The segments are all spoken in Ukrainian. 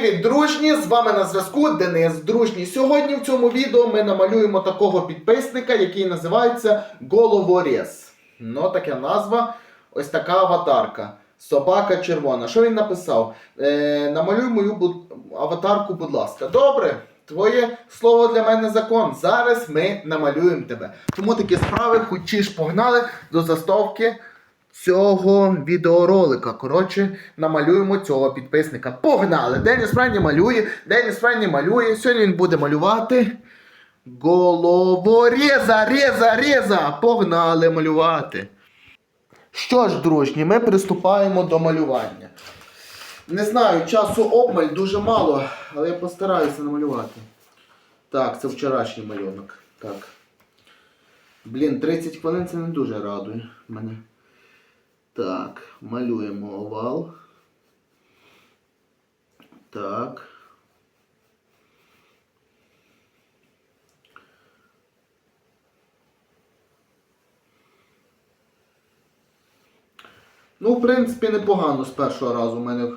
Привіт, дружні! З вами на зв'язку Денис Дружній. Сьогодні в цьому відео ми намалюємо такого підписника, який називається Головорез. Ну, таке назва. Ось така аватарка. Собака червона. Що він написав? Е, намалюй мою буд- аватарку, будь ласка. Добре, твоє слово для мене закон. Зараз ми намалюємо тебе. Тому такі справи, хочеш погнали до заставки цього відеоролика. Коротше, намалюємо цього підписника. Погнали! Деніс Френні малює, Деніс Френні малює. Сьогодні він буде малювати. Головореза, реза, реза! Погнали малювати. Що ж, дружні, ми приступаємо до малювання. Не знаю, часу обмаль дуже мало, але я постараюся намалювати. Так, це вчорашній малюнок. Так. Блін, 30 хвилин це не дуже радує мене. Так, малюємо овал. Так. Ну, в принципі, непогано з першого разу у мене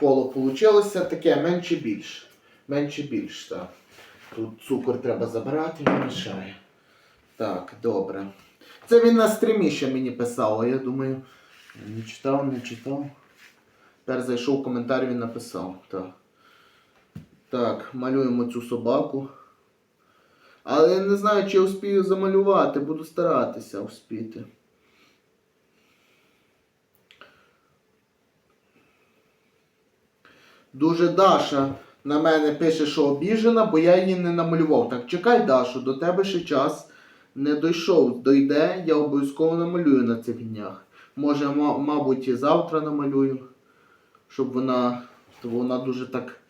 коло вийшло. Таке менше більш. Менше більш, так. Тут цукор треба забирати, він мішає. Так, добре. Це він на стрімі ще мені писав, а я думаю. Не читав, не читав. Тепер зайшов в коментар, він написав. Так. Так, малюємо цю собаку. Але я не знаю, чи я успію замалювати, буду старатися успіти. Дуже Даша на мене пише, що обіжена, бо я її не намалював. Так чекай, Дашу, до тебе ще час не дійшов. Дойде, я обов'язково намалюю на цих днях. Може, мабуть, і завтра намалюю, щоб вона, то вона дуже так,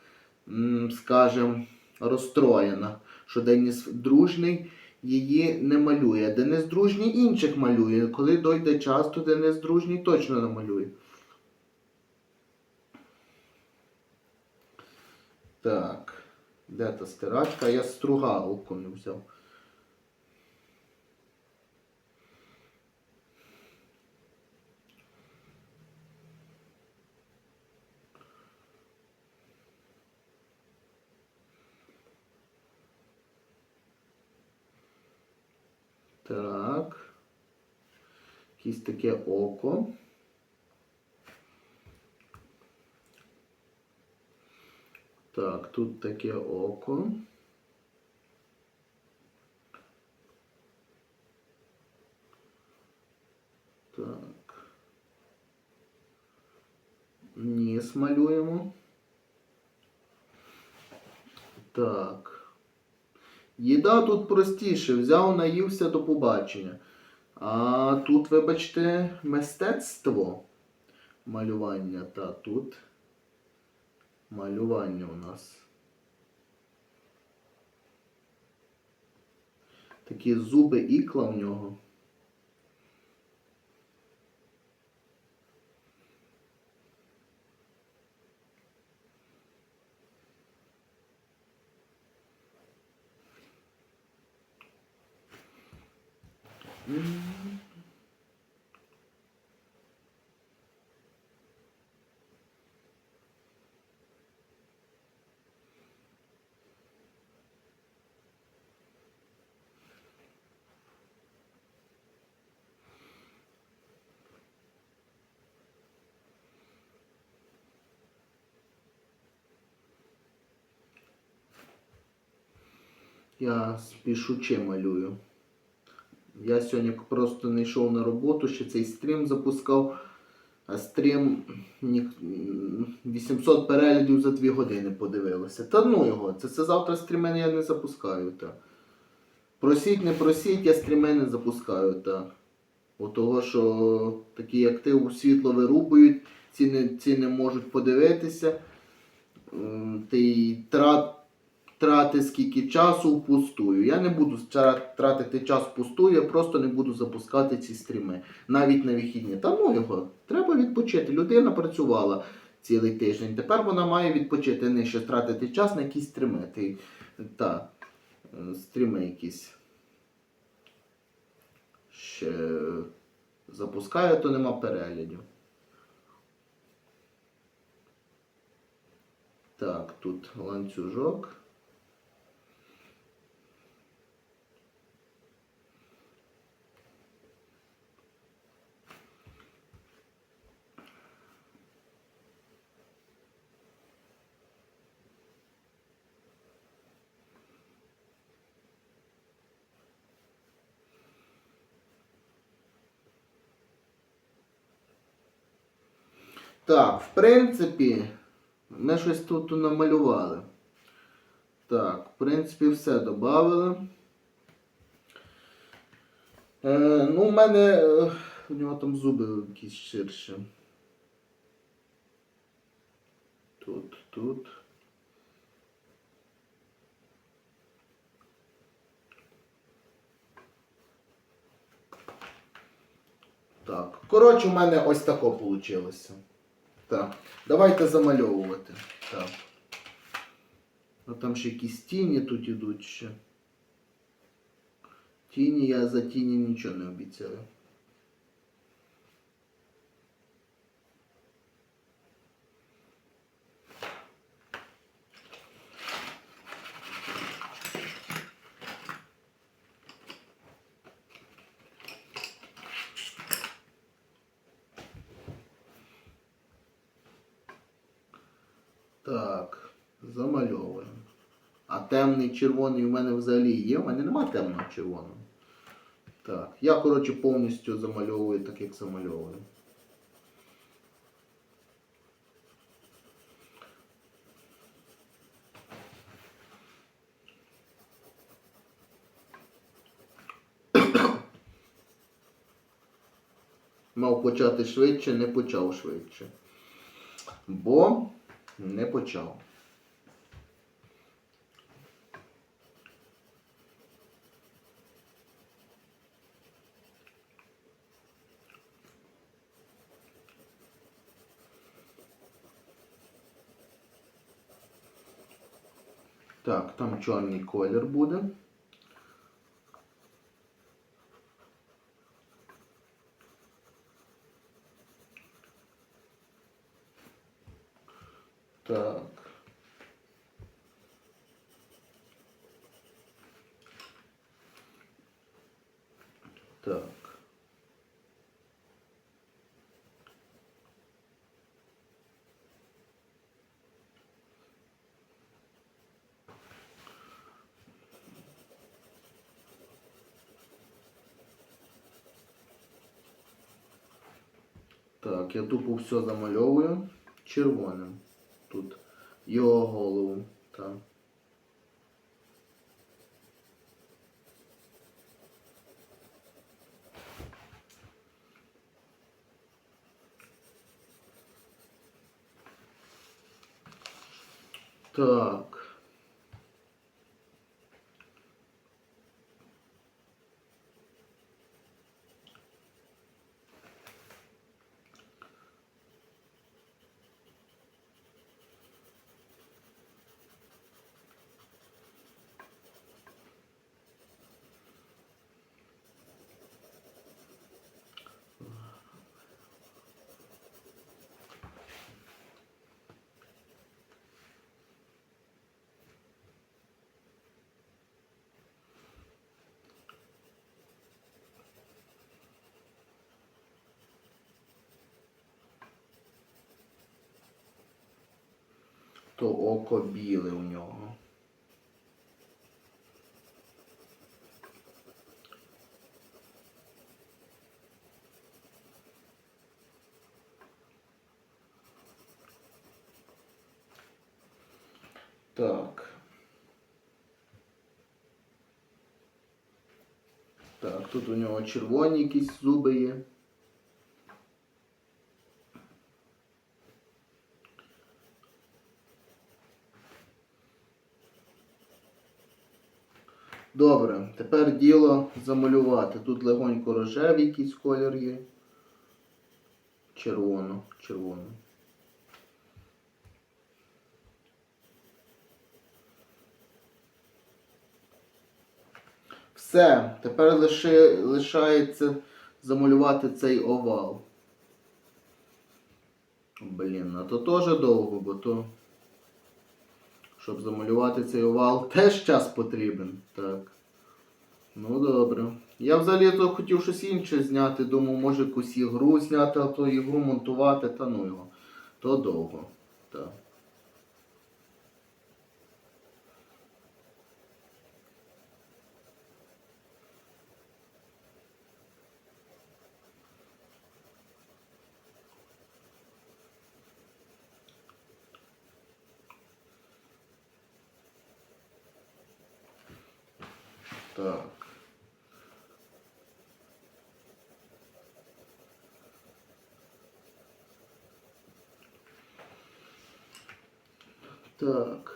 скажем, розстроєна, що Деніс дружний її не малює. Денис дружній інших малює. Коли дойде час, то Денис дружній точно намалює. Так, де та стирачка? Я стругалку не взяв. Так. Якесь таке око. Так, тут таке око. Так. Ніс малюємо. Так. Їда тут простіше. Взяв, наївся до побачення. А тут, вибачте, мистецтво малювання. Та тут малювання у нас. Такі зуби ікла в нього. Я спішуче малюю. Я сьогодні просто не йшов на роботу, ще цей стрім запускав. А стрім 800 переглядів за 2 години подивилося. Та ну його, це, це завтра стріми я не запускаю. Та. Просіть, не просіть, я стріми не запускаю. Та. От того, що такий актив світло вирубують, ці не, ці не можуть подивитися. Ти трат, трати скільки часу впустую. Я не буду тра- тратити час впустую, я просто не буду запускати ці стріми. Навіть на вихідні. Та ну його, треба відпочити. Людина працювала цілий тиждень. Тепер вона має відпочити, не ще тратити час на якісь стріми. Ти, та, е, стріми якісь. Ще запускаю, то нема переглядів. Так, тут ланцюжок. Так, в принципі, ми щось тут намалювали. Так, в принципі, все додали. Е, ну, у мене е, у нього там зуби якісь ширші. Тут, тут. Так. Коротше, у мене ось тако вийшло. Так. Давайте замальовувати. Так. А там ще якісь тіні тут ідуть ще. Тіні я за тіні нічого не обіцяю. Так, замальовуємо. А темний червоний у мене взагалі є. У мене немає темного червоного. Так, я, коротше, повністю замальовую так, як замальовую. Мав почати швидше, не почав швидше. Бо не почав. Так, там чорний колір буде. Так. Так. Так, я тупо все замальовую червоним. Тут його голову. Так. Так. То око біле у нього. Так. Так, тут у нього червоні якісь зуби є. Добре, тепер діло замалювати. Тут легонько рожевий якийсь колір є. Червоно, червоно. Все, тепер лише, лишається замалювати цей овал. Блін, а то теж довго, бо то Щоб замалювати цей овал, теж час потрібен. Так. Ну добре. Я взагалі то хотів щось інше зняти, думав, може якусь ігру зняти, а то ігру монтувати, та ну його. То довго. Так. Так. Так.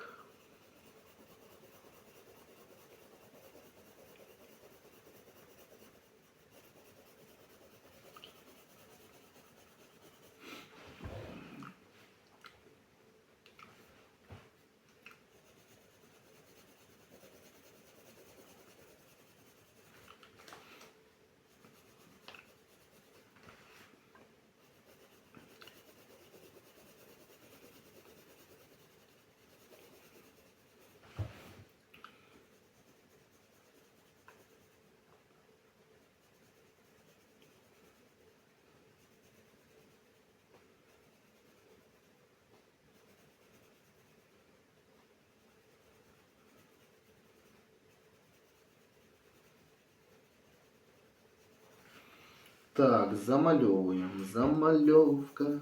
Так, замальовуємо. Замальовка.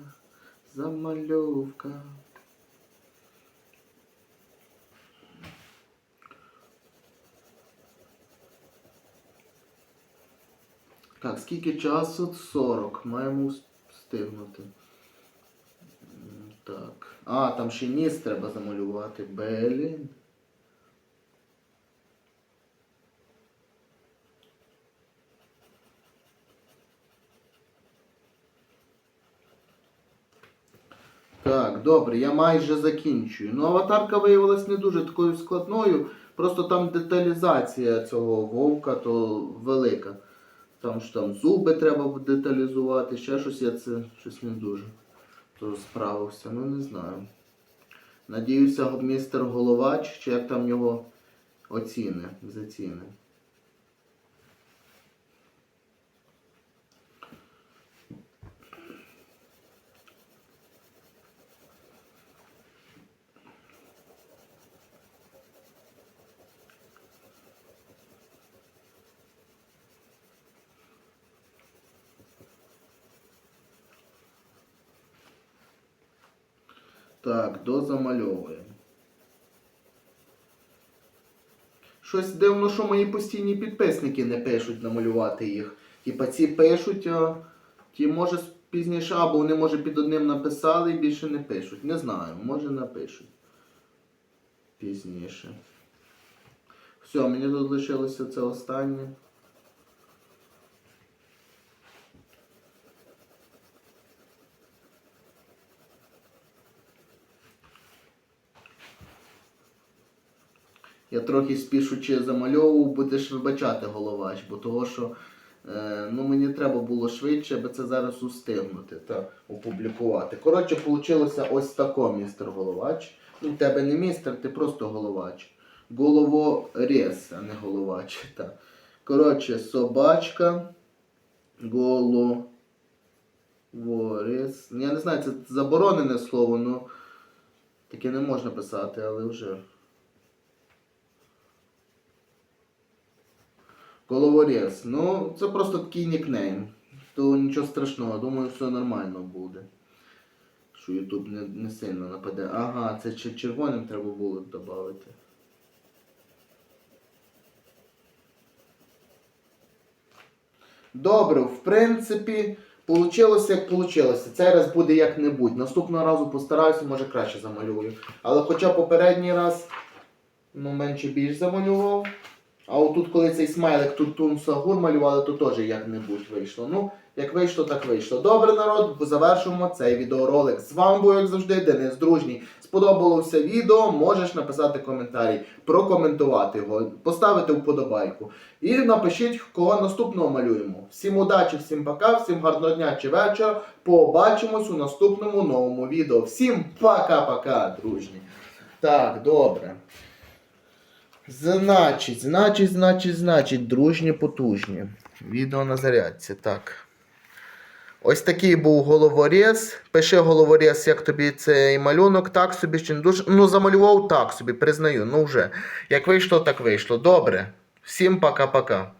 Замальовка. Так, скільки часу? 40. Маємо вс- встигнути. Так. А, там ще ніс треба замалювати. Блін. Так, добре, я майже закінчую. Ну, аватарка виявилась не дуже такою складною. Просто там деталізація цього вовка то велика. Там ж там зуби треба деталізувати, ще щось я це щось не дуже то справився. Ну не знаю. Надіюся, містер Головач, чи як там його оціни, заціни. Так, дозамальовуємо. Щось дивно, що мої постійні підписники не пишуть намалювати їх. Типа ці пишуть, а ті може пізніше, або вони може під одним написали і більше не пишуть. Не знаю, може напишуть. Пізніше. Все, мені тут лишилося це останнє. Я трохи спішучи замальовував, будеш вибачати головач, бо того, що е, ну, мені треба було швидше, аби це зараз устигнути та опублікувати. Коротше, вийшло ось тако, містер головач. Ну, в тебе не містер, ти просто головач. Головорез, а не головач. Та. Коротше, собачка. Головорез. Я не знаю, це заборонене слово, ну таке не можна писати, але вже. Головорез. Ну, це просто такий нікнейм. То нічого страшного, думаю, все нормально буде. Що Ютуб не, не сильно нападе. Ага, це червоним треба було додати. Добре, в принципі, получилося як получилося. Цей раз буде як-небудь. Наступного разу постараюся, може краще замалюю. Але хоча попередній раз ну, менше більш замалював. А отут, коли цей смайлик тут Тун Сагур малювали, то теж як-небудь вийшло. Ну, як вийшло, так вийшло. Добре, народ, завершуємо цей відеоролик. З вами був, як завжди, Денис Дружній. Сподобалося відео, можеш написати коментарі, прокоментувати його, поставити вподобайку. І напишіть, кого наступного малюємо. Всім удачі, всім пока, всім гарного дня чи вечора. Побачимось у наступному новому відео. Всім пока-пока, дружні. Так, добре. Значить, значить, значить, значить, дружні потужні. Відео на зарядці. Так. Ось такий був головоріз. Пиши головоріз, як тобі цей малюнок, так собі чи не дуже. Ну, замалював так собі, признаю. Ну вже. Як вийшло, так вийшло. Добре. Всім пока-пока.